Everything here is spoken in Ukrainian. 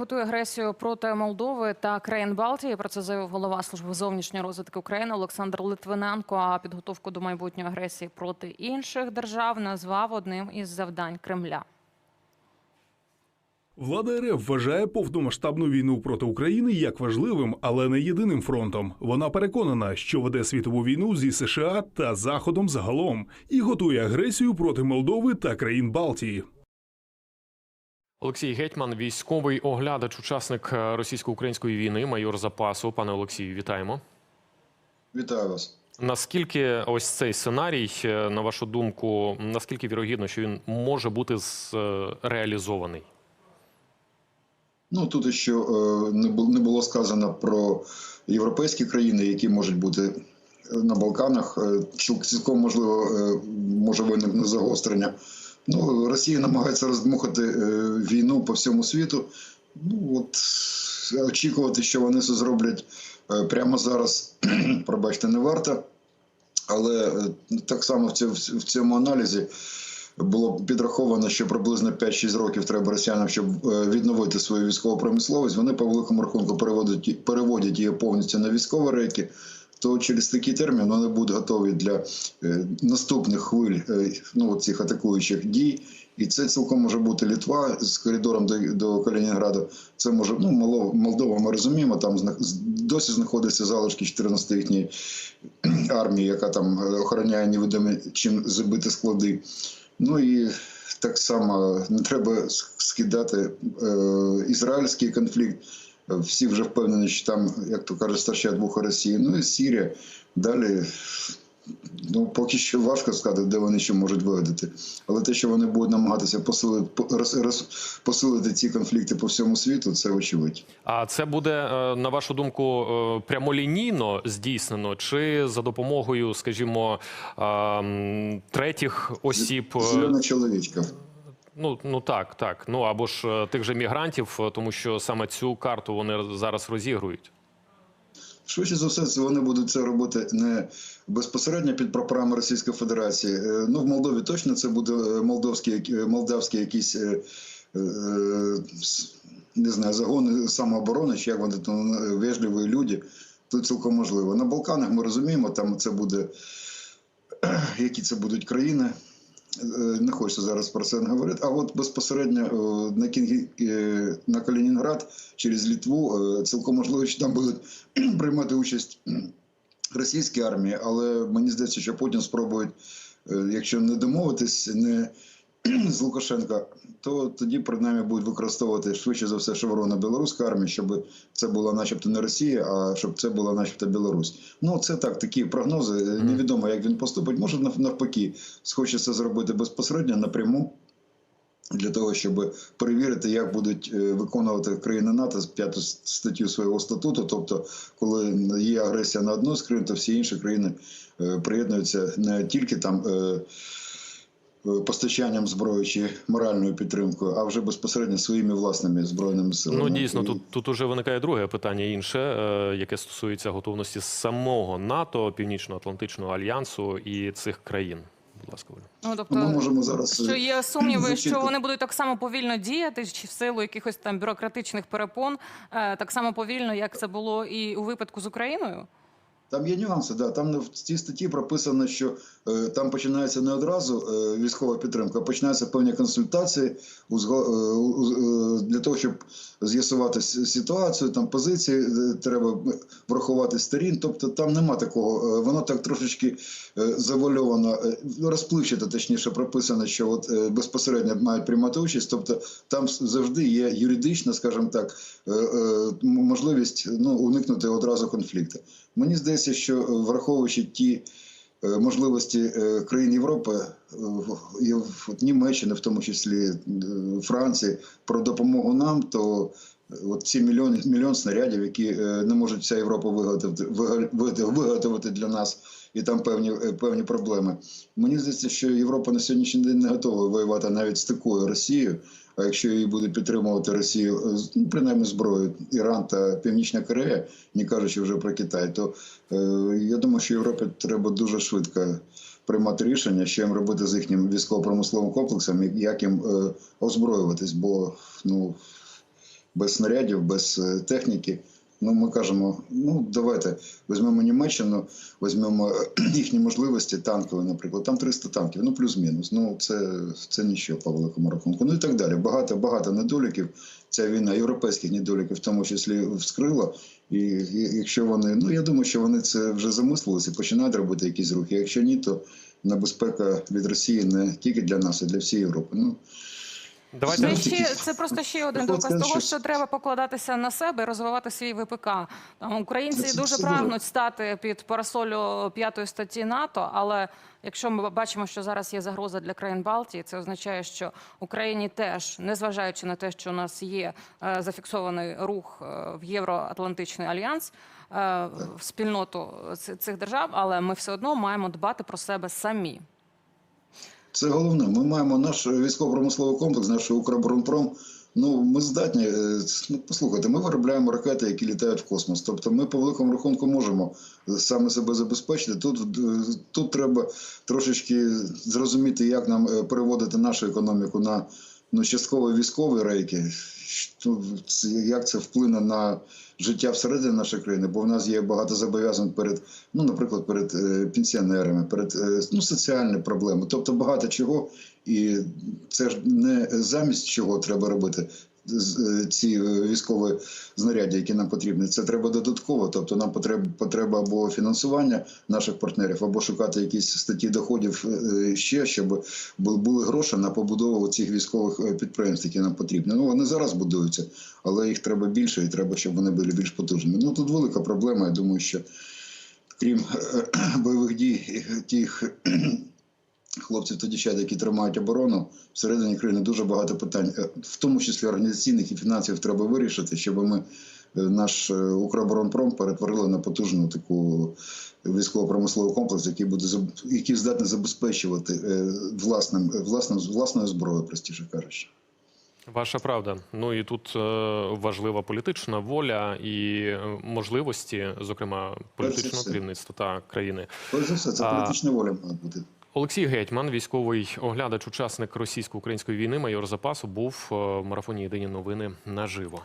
готує агресію проти Молдови та країн Балтії. Про це заявив голова служби зовнішньої розвитки України Олександр Литвиненко. А підготовку до майбутньої агресії проти інших держав назвав одним із завдань Кремля. Влада РФ вважає повномасштабну війну проти України як важливим, але не єдиним фронтом. Вона переконана, що веде світову війну зі США та Заходом загалом і готує агресію проти Молдови та країн Балтії. Олексій Гетьман, військовий оглядач, учасник е, російсько-української війни, майор запасу. Пане Олексію, вітаємо. Вітаю вас. Наскільки ось цей сценарій, е, на вашу думку, наскільки вірогідно, що він може бути е, реалізований? Ну тут ще не було сказано про європейські країни, які можуть бути на Балканах. Цілком можливо може виникнути загострення. Ну, Росія намагається роздмухати е, війну по всьому світу. Ну от очікувати, що вони це зроблять е, прямо зараз, пробачте, не варто. Але е, так само в цьому, аналізі було підраховано, що приблизно 5-6 років треба росіянам, щоб відновити свою військову промисловість. Вони по великому рахунку переводять, переводять її повністю на військові рейки. То через такий термін вони будуть готові для е, наступних хвиль е, ну, цих атакуючих дій. І це цілком може бути Літва з коридором до, до Калінінграду. Це може ну Молдова. Ми розуміємо. Там досі знаходяться залишки 14 їхньої армії, яка там е, охороняє невідомі чим забити склади. Ну і так само не треба скидати е, ізраїльський конфлікт. Всі вже впевнені, що там, як то каже, старша двох Росії. Ну і Сірія. Далі, ну поки що важко сказати, де вони ще можуть вигадати. Але те, що вони будуть намагатися посилити, посилити ці конфлікти по всьому світу, це очевидь. А це буде, е, на вашу думку, е, прямолінійно здійснено, чи за допомогою, скажімо, третіх осіб? е, Зелена чоловічка. Ну, ну так, так. Ну або ж е, тих же мігрантів, е, тому що саме цю карту вони зараз розігрують. Швидше за все, вони будуть це робити не безпосередньо під прапорами Російської Федерації. Е, Ну, в Молдові точно це буде молдовські, молдавські якісь не знаю, загони самооборони, чи як вони там вежливі люди. Тут цілком можливо. На Балканах ми розуміємо, там це буде, які це будуть країни. Е, Не хочеться зараз про це говорити. А от безпосередньо е, на Кінгі, е, на Калінінград через Літву цілком можливо, що там будуть приймати участь російські армії, але мені здається, що Путін спробує, е, якщо не домовитись, не з Лукашенка, то тоді принаймні будуть використовувати швидше за все шеврони білоруської армії, щоб це була начебто не Росія, а щоб це була начебто Білорусь. Ну це так, такі прогнози. Е, Невідомо, як він поступить. Може навпаки, схоче це зробити безпосередньо напряму. Для того щоб перевірити, як будуть е, виконувати країни НАТО з п'яту статтю свого статуту, тобто, коли є агресія на одну з країн, то всі інші країни е, приєднуються не тільки там постачанням зброї чи моральною підтримкою, а вже безпосередньо своїми власними збройними силами. Ну дійсно, тут тут уже виникає друге питання інше, е, яке стосується готовності самого НАТО, Північно-Атлантичного альянсу і цих країн. Будь ласка, Ну Ну, тобто, ми можемо зараз що є сумніви, зачитати. що вони будуть так само повільно діяти, чи в силу якихось там бюрократичних перепон, е, так само повільно, як це було і у випадку з Україною. Там є нюанси, да. Там в цій статті прописано, що е, там починається не одразу е, військова підтримка, а починаються певні консультації узго- е, е, для того, щоб з'ясувати ситуацію, там позиції е, треба врахувати сторін. Тобто там нема такого, е, воно так трошечки е, завальовано, е, розпливчато, точніше, прописано, що от е, безпосередньо мають приймати участь. Тобто там завжди є юридична, скажімо так, е, е, можливість ну, уникнути одразу конфлікту. Мені здається, що е, враховуючи ті е, можливості е, країн Європи, і Німеччини, в тому числі Франції, про допомогу нам, то от ці мільйон мільйон снарядів, які не можуть вся Європа виготовити, виготовити для нас, і там певні, е, певні проблеми. Мені здається, що Європа на сьогоднішній день не готова воювати навіть з такою Росією. А якщо її буде підтримувати Росію, е, ну, принаймні зброю, Іран та Північна Корея, не кажучи вже про Китай, то е, я думаю, що Європі треба дуже швидко приймати рішення, що їм робити з їхнім військово-промисловим комплексом, як їм е, озброюватись, бо ну. без снарядів, без е, техніки. Ну, ми кажемо, ну давайте візьмемо Німеччину, візьмемо е, їхні можливості танкові, наприклад. Там 300 танків, ну плюс-мінус. Ну це, це нічого по великому рахунку. Ну і так далі. Багато багато недоліків. Ця війна європейських недоліків, в тому числі вскрила. І, якщо вони, ну я думаю, що вони це вже замислилися починають робити якісь рухи. Якщо ні, то небезпека від Росії не тільки для нас, а для всієї Європи. Ну Давайте Це, ще, це просто ще один доказ того, що треба покладатися на себе і розвивати свій ВПК. Там українці Це- дуже це прагнуть стати під парасолю п'ятої статті НАТО. Але якщо ми бачимо, що зараз є загроза для країн Балтії, це означає, що Україні теж, незважаючи на те, що у нас є е, зафіксований рух е, в Євроатлантичний альянс. е, В спільноту цих держав, але ми все одно маємо дбати про себе самі. Це головне. Ми маємо наш військово-промисловий комплекс, наш Укроборонпром. Ну, ми здатні. е, Ну, послухайте, ми виробляємо ракети, які літають в космос. Тобто, ми по великому рахунку можемо саме себе забезпечити. Тут, е, тут треба трошечки зрозуміти, як нам е, переводити нашу економіку на ну, частково військові рейки. Що Як це вплине на життя всередині нашої країни? Бо в нас є багато зобов'язань перед, ну, наприклад, перед е, пенсіонерами, перед е, ну, соціальні проблеми. Тобто багато чого. І це ж не замість чого треба робити ці е, військові знаряддя, які нам потрібні. Це треба додатково. Тобто нам потреба, або фінансування наших партнерів, або шукати якісь статті доходів е, ще, щоб були гроші на побудову цих військових е, підприємств, які нам потрібні. Ну вони зараз будуються, але їх треба більше, і треба, щоб вони були більш потужними. Ну тут велика проблема. Я думаю, що крім е, бойових дій, е, тих хлопців та дівчат, які тримають оборону, всередині країни дуже багато питань, е, в тому числі організаційних і фінансів, треба вирішити, щоб ми е, наш е, Укроборонпром перетворили на потужну таку військово-промисловий комплекс, який буде який здатний забезпечувати власним, власним власною зброєю, простіше кажучи. Ваша правда. Ну і тут важлива політична воля і можливості, зокрема політичного керівництва та країни. Перш за все, це політична воля має бути. Олексій Гетьман, військовий оглядач, учасник російсько-української війни, майор запасу, був е, в марафоні Єдині новини наживо.